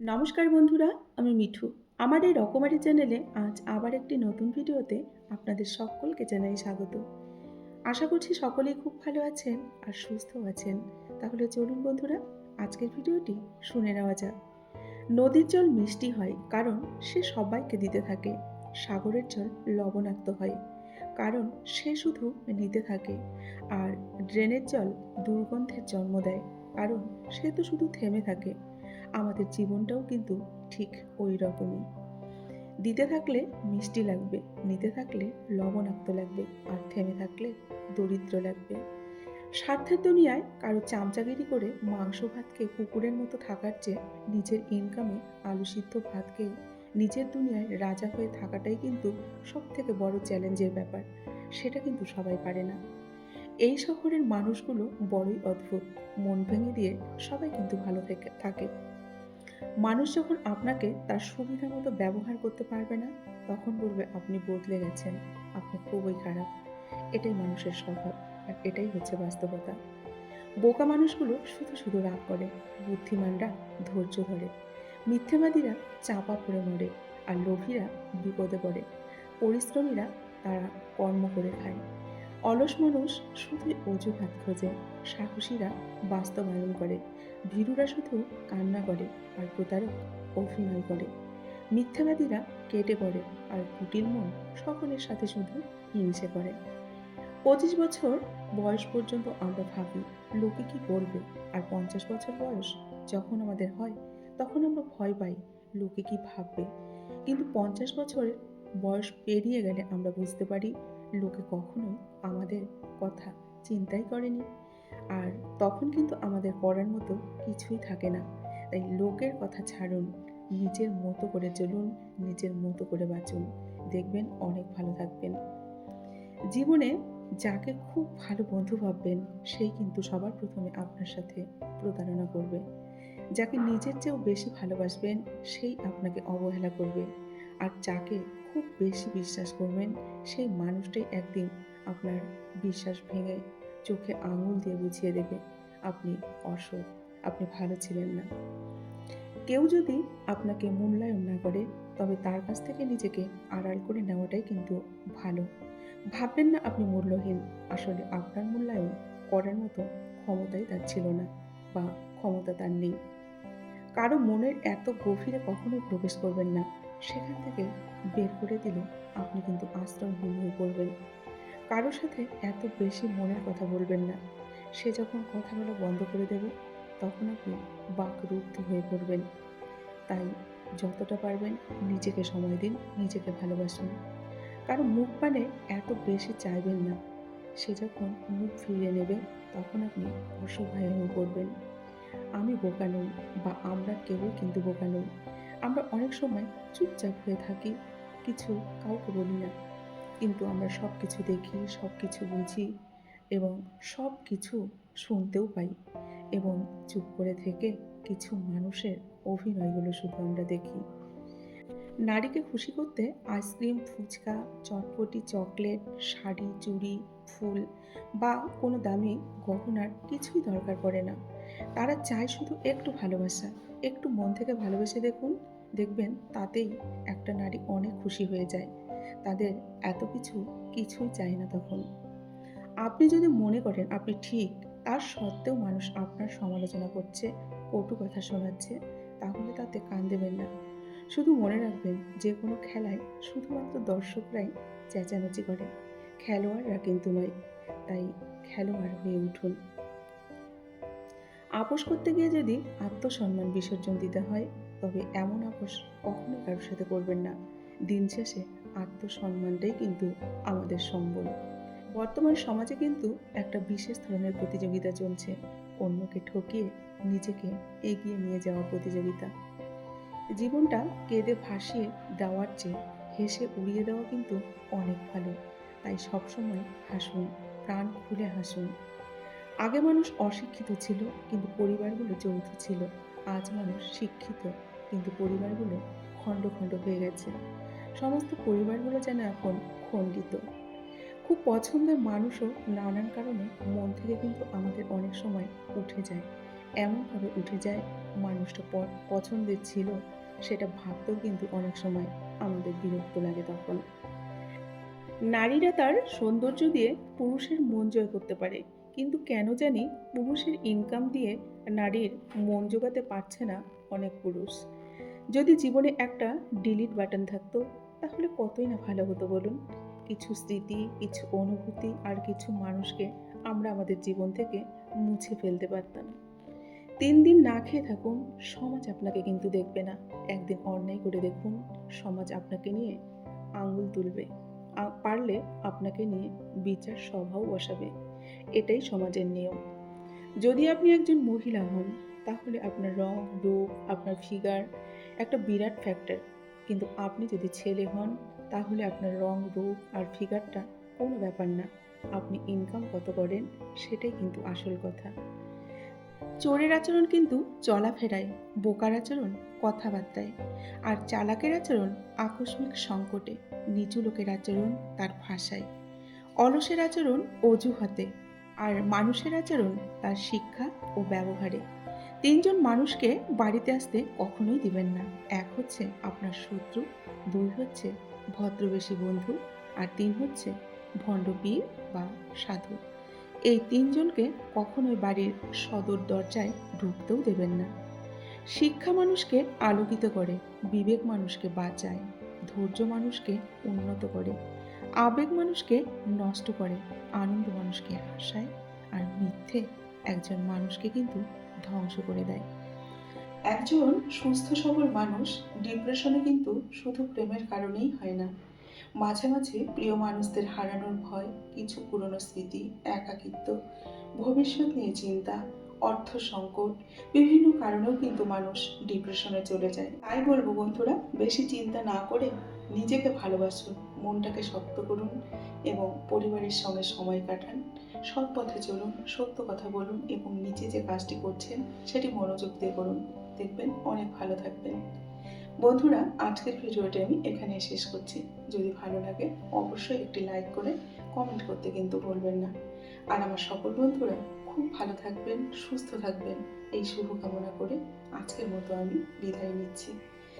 নমস্কার বন্ধুরা, আমি মিঠু। আমার এই রকমারি চ্যানেলে আজ আবার একটি নতুন ভিডিওতে আপনাদের সকলকে জানাই স্বাগত। আশা করছি সকলেই খুব ভালো আছেন আর সুস্থ আছেন। তাহলে চলুন বন্ধুরা, আজকের ভিডিওটি শুনে নেওয়া যাক। নদীর জল মিষ্টি হয় কারণ সে সবাইকে দিতে থাকে। সাগরের জল লবণাক্ত হয় কারণ সে শুধু নিতে থাকে আর ড্রেনের জল দুর্গন্ধের জন্ম দেয় কারণ সে তো শুধু থেমে থাকে। আমাদের জীবনটাও কিন্তু ঠিক ওই রকমই দিতে থাকলে মিষ্টি লাগবে, নিতে থাকলে লবণাক্ত লাগবে আর থেমে থাকলে দরিদ্র লাগবে। স্বার্থের দুনিয়ায় কারও চামচাগিরি করে মাংস ভাতকে কুকুরের মতো থাকার চেয়ে নিজের ইনকামে আলু সিদ্ধ ভাত খেয়ে নিজের দুনিয়ায় রাজা হয়ে থাকাটাই কিন্তু সব থেকে বড় চ্যালেঞ্জের ব্যাপার, সেটা কিন্তু সবাই পারে না। এই শহরের মানুষগুলো বড়ই অদ্ভুত, মন ভেঙে দিয়ে সবাই কিন্তু ভালো থেকে, থাকে। মানুষ যখন আপনাকে তার সুবিধা মতো ব্যবহার করতে পারবে না, তখন বলবে, আপনি বদলে গেছেন। আপনি খুবই খারাপ। এটাই মানুষের স্বভাব আর এটাই হচ্ছে বাস্তবতা। বোকা মানুষগুলো শুধু শুধু রাগ করে, বুদ্ধিমানরা ধৈর্য ধরে। মিথ্যেবাদীরা চাপা পড়ে মরে আর লোভীরা বিপদে পড়ে। পরিশ্রমীরা তারা কর্ম করে খায়। অলস মানুষ শুধুই অজুহাত খোঁজে। সাহসীরা বাস্তবায়ন করে। ভীরুরা শুধু কান্না করে আর প্রতারক অভিনয় করে। মিথ্যাবাদীরা কেটে পড়ে আর কুটির মন সকলের সাথে শুধু হিংসে করে। পঁচিশ বছর বয়স পর্যন্ত আমরা ভাবি, লোকে কি বলবে? আর পঞ্চাশ বছর বয়স যখন আমাদের হয়, তখন আমরা ভয় পাই, লোকে কি ভাববে? কিন্তু পঞ্চাশ বছরের বয়স পেরিয়ে গেলে আমরা বুঝতে পারি লোকে কখনোই আমাদের কথা চিন্তাই করেনি। আর তখন কিন্তু আমাদের করার মতো কিছুই থাকে না। তাই লোকের কথা ছাড়ুন, নিজের মতো করে চলুন, নিজের মতো করে বাঁচুন। দেখবেন অনেক ভালো থাকবেন। জীবনে যাকে খুব ভালো বন্ধু ভাববেন, সেই কিন্তু সবার প্রথমে আপনার সাথে প্রতারণা করবে। যাকে নিজের চেয়েও বেশি ভালোবাসবেন, সেই আপনাকে অবহেলা করবে। আর যাকে খুব বেশি বিশ্বাস করবেন, সেই মানুষটাই একদিন আপনার বিশ্বাস ভেঙে চোখে আঙুল দিয়ে বুঝিয়ে দেবে, আপনি অসৎ, আপনি ভালো ছিলেন না। কেউ যদি আপনাকে মূল্যায়ন না করে, তবে তার কাছ থেকে নিজেকে আড়াল করে নেওয়াটাই কিন্তু ভালো। ভাববেন না আপনি মূল্যহীন, আসলে আপনার মূল্যায়ন করার মতো ক্ষমতাই তার ছিল না বা ক্ষমতা তার নেই। কারও মনের এত গভীরে কখনোই প্রবেশ করবেন না। সেখান থেকে বের করে দিলে আপনি কিন্তু আশ্রয়হীন হয়ে পড়বেন। কারোর সাথে এত বেশি মনের কথা বলবেন না। সে যখন কথা বলা বন্ধ করে দেবে, তখন আপনি বাকরুদ্ধ হয়ে পড়বেন। তাই যতটা পারবেন নিজেকে সময় দিন, নিজেকে ভালোবাসুন। কারণ মুখ পানে এত বেশি চাইবেন না। সে যখন মুখ ফিরিয়ে নেবে, তখন আপনি অসহায় হয়ে পড়বেন। আমি বোকা নই বা আমরা কেউই কিন্তু বোকা নই। আমরা অনেক সময় চুপচাপ হয়ে থাকি, কিছু কাউকে বলি না। কিন্তু আমরা সব কিছু দেখি সব কিছু বুঝি এবং সব কিছু শুনতেও পাই এবং চুপ করে থেকে কিছু মানুষের অভিনয়গুলো শুধু আমরা দেখি। নারীকে খুশি করতে ice cream, phuchka, chotpoti, chocolate, sari, চুড়ি, ফুল বা কোনো দামি গহনার কিছুই দরকার পড়ে না। তারা চায় শুধু একটু ভালোবাসা। একটু মন থেকে ভালোবেসে দেখুন, দেখবেন তাতেই একটা নারী অনেক খুশি হয়ে যায়। তাদের এত কিছু কিছুই চায় না তখন। আপনি যদি মনে করেন আপনি ঠিক, তার সত্ত্বেও মানুষ আপনার সমালোচনা করছে, কটু কথা শোনাচ্ছে, তাহলে তাতে কান দেবেন না। শুধু মনে রাখবেন যে কোনো খেলায় শুধুমাত্র দর্শকরাই চেঁচামেচি করে, খেলোয়াড়রা কিন্তু নয়, তাই খেলোয়াড় হয়ে উঠুন। আপোষ করতে গিয়ে যদি আত্মসম্মান বিসর্জন দিতে হয়, তবে এমন আপোষ কখনোই কারোর সাথে করবেন না। দিন শেষে আত্মসম্মানটাই কিন্তু আমাদের সম্বল। বর্তমান সমাজে কিন্তু একটা বিশেষ ধরনের প্রতিযোগিতা চলছে। অন্যকে ঠকিয়ে নিজেকে এগিয়ে নিয়ে যাওয়ার প্রতিযোগিতা। জীবনটা কেঁদে ভাসিয়ে দেওয়ার চেয়ে হেসে উড়িয়ে দেওয়া কিন্তু অনেক ভালো। তাই সবসময় হাসুন, প্রাণ খুলে হাসুন। আগে মানুষ অশিক্ষিত ছিল, কিন্তু পরিবারগুলো যৌথ ছিল। আজ মানুষ শিক্ষিত, কিন্তু পরিবারগুলো খণ্ড খণ্ড হয়ে গেছে। সমস্ত পরিবারগুলো যেন এখন খণ্ডিত। খুব পছন্দের মানুষও নানান কারণে মন থেকে কিন্তু আমাদের অনেক সময় উঠে যায়। এমনভাবে উঠে যায়, মানুষটা পছন্দের ছিল, সেটা ভাবতেও কিন্তু অনেক সময় আমাদের বিরক্ত লাগে তখন। নারীরা তার সৌন্দর্য দিয়ে পুরুষের মন জয় করতে পারে। কিন্তু কেন জানি পুরুষের ইনকাম দিয়ে নারীর মন জোগাতে পারছে না অনেক পুরুষ। যদি জীবনে একটা ডিলিট বাটন থাকতো, তাহলে কতই না ভালো হতো বলুন? কিছু স্মৃতি, কিছু অনুভূতি আর কিছু মানুষকে আমরা আমাদের জীবন থেকে মুছে ফেলতে পারতাম। তিন দিন না খেয়ে থাকুন, সমাজ আপনাকে কিন্তু দেখবে না। একদিন অন্যায় করে দেখুন, সমাজ আপনাকে নিয়ে আঙুল তুলবে। পারলে আপনাকে নিয়ে বিচার সভাও বসাবে। এটাই সমাজের নিয়ম। যদি আপনি একজন মহিলা হন, তাহলে আপনার রং, রূপ, আপনার ফিগার একটা বিরাট ফ্যাক্টর কিন্তু আপনি যদি ছেলে হন, তাহলে আপনার রং, রূপ আর ফিগারটা কোনো ব্যাপার না। আপনি ইনকাম কত করেন, সেটাই কিন্তু আসল কথা। চোরের আচরণ কিন্তু চলাফেরায়, বোকার আচরণ কথাবার্তায়। আর চালাকের আচরণ আকস্মিক সংকটে, নিচু লোকের আচরণ তার ভাষায়। অলসের আচরণ অজুহাতে আর মানুষের আচরণ তার শিক্ষা ও ব্যবহারে। তিনজন মানুষকে বাড়িতে আসতে কখনোই দিবেন না। এক হচ্ছে আপনার শত্রু, দুই হচ্ছে ভদ্রবেশী বন্ধু, আর তিন হচ্ছে ভণ্ড বীর বা সাধু। এই তিনজনকে কখনোই বাড়ির সদর দরজায় ঢুকতেও দেবেন না। শিক্ষা মানুষকে আলোকিত করে, বিবেক মানুষকে বাঁচায়, ধৈর্য মানুষকে উন্নত করে। আবেগ মানুষকে নষ্ট করে, আনন্দ মানুষকে হাসায় আর মিথ্যে একজন মানুষকে কিন্তু ধ্বংস করে দেয়। একজন সুস্থ, সবল মানুষ ডিপ্রেশনে কিন্তু শুধু প্রেমের কারণেই হয় না। মাঝে মাঝে প্রিয় মানুষদের হারানোর ভয়, কিছু পুরনো স্মৃতি, একাকিত্ব, ভবিষ্যৎ নিয়ে চিন্তা, অর্থ সংকট, বিভিন্ন কারণেও কিন্তু মানুষ ডিপ্রেশনে চলে যায়। তাই বলব বন্ধুরা, বেশি চিন্তা না করে নিজেকে ভালোবাসুন, মনটাকে শক্ত করুন এবং পরিবারের সঙ্গে সময় কাটান। সৎ পথে চলুন, সত্য কথা বলুন এবং নিজে যে কাজটি করছেন, সেটি মনোযোগ দিয়ে করুন। দেখবেন অনেক ভালো থাকবেন। বন্ধুরা, আজকের ভিডিওটি আমি এখানে শেষ করছি। যদি ভালো লাগে, অবশ্যই একটি লাইক করে কমেন্ট করতে কিন্তু ভুলবেন না। আর আমার সকল বন্ধুরা, খুব ভালো থাকবেন, সুস্থ থাকবেন। এই শুভকামনা করে আজকের মতো আমি বিদায় নিচ্ছি।